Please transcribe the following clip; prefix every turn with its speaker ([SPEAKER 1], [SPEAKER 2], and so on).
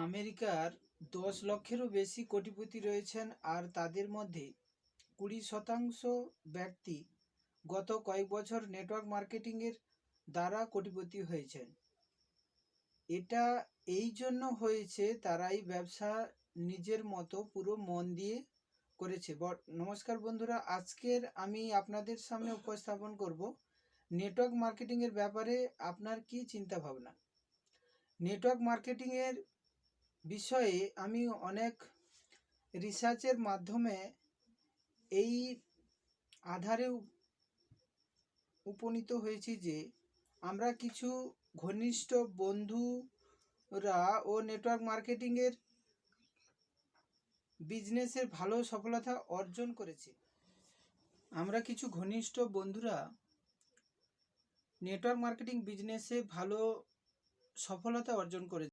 [SPEAKER 1] আমেরিকার দশ লক্ষেরও বেশি কোটিপতি রয়েছেন আর তাদের মধ্যে কুড়ি শতাংশ ব্যক্তি গত কয়েক বছর নেটওয়ার্ক মার্কেটিংয়ের দ্বারা কোটিপতি হয়েছেন। এটা এই জন্য হয়েছে তারাই ব্যবসা নিজের মতো পুরো মন দিয়ে করেছে। নমস্কার বন্ধুরা, আজকের আমি আপনাদের সামনে উপস্থাপন করব নেটওয়ার্ক মার্কেটিংয়ের ব্যাপারে আপনার কি চিন্তা ভাবনা নেটওয়ার্ক মার্কেটিংয়ের বিষয়ে আমি অনেক রিসার্চের মাধ্যমে এই আধারে উপনীত হয়েছি যে আমরা কিছু ঘনিষ্ঠ বন্ধুরা ও নেটওয়ার্ক মার্কেটিংয়ের বিজনেসের ভালো সফলতা অর্জন করেছি। আমরা কিছু ঘনিষ্ঠ বন্ধুরা নেটওয়ার্ক মার্কেটিং বিজনেসে ভালো সফলতা অর্জন করেছি।